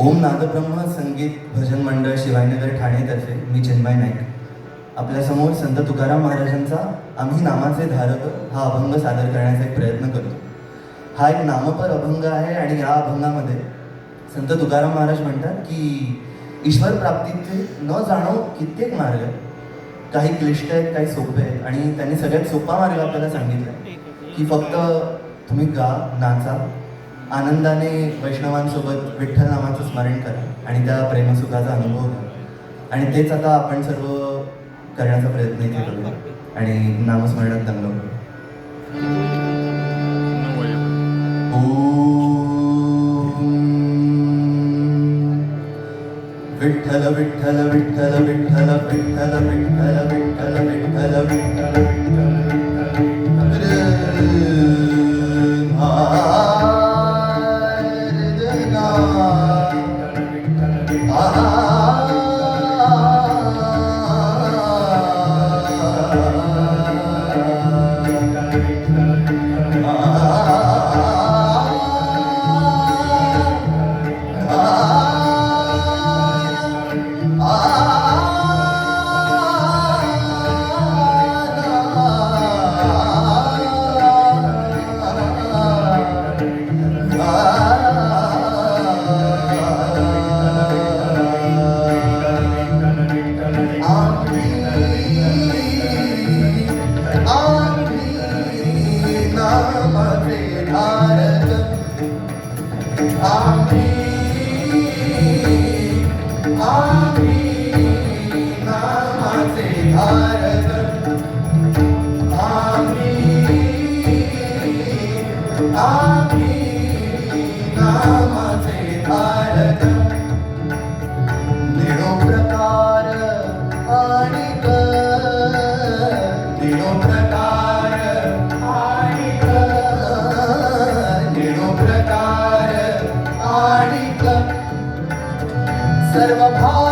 ओम नादब्रह्म संगीत भजन मंडळ शिवायनगर ठाणेतर्फे मी चिन्मय नाईक. आपल्यासमोर संत तुकाराम महाराजांचा आम्ही नामाचे धारक हा अभंग सादर करण्याचा एक प्रयत्न करतो. हा एक नामपर अभंग आहे आणि या अभंगामध्ये संत तुकाराम महाराज म्हणतात की ईश्वर प्राप्तीचे न जाणो कित्येक मार्ग काही क्लिष्ट आहेत काही सोपे आहेत. आणि त्यांनी सगळ्यात सोपा मार्ग आपल्याला सांगितला की फक्त तुम्ही गा नाचा आनंदाने वैष्णवांसोबत विठ्ठल नामाचं स्मरण करा आणि त्या प्रेमसुखाचा अनुभव घ्या आणि तेच आता आपण सर्व करण्याचा प्रयत्न इथे करूया आणि नामस्मरणात दंगलो विठ्ठल विठ्ठल विठ्ठल विठ्ठल विठ्ठल विठ्ठल विठ्ठल विठ्ठल विठ्ठल विठ्ठल सर्वथा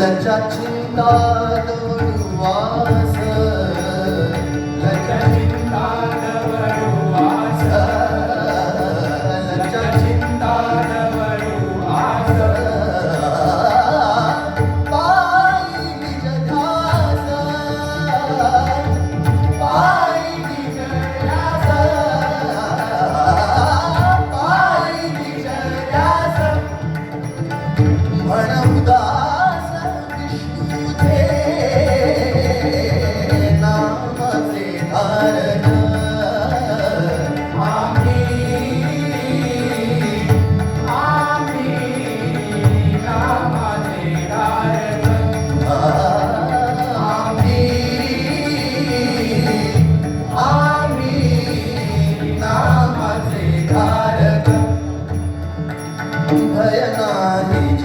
लज्जा चिंता दौडवास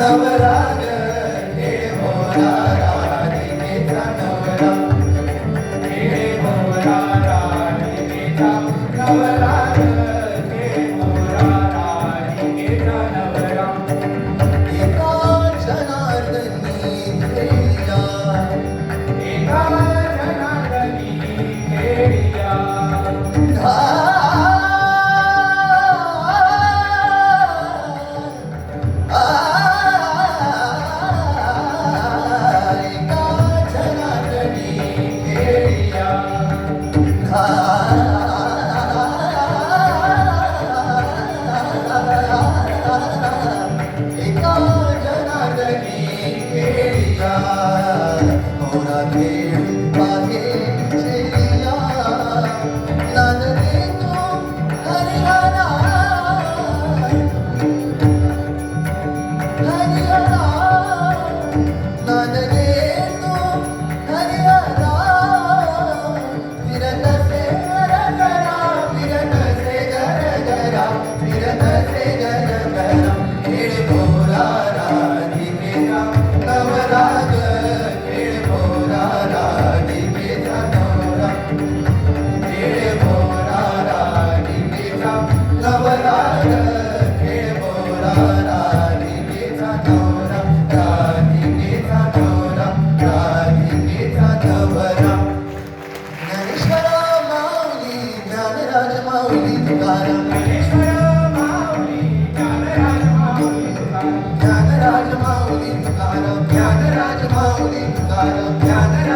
I'm Na verdade. Oh, I'm Dnyanraj Mauli Tukaram Dnyanraj Mauli Tukaram Dnyanraj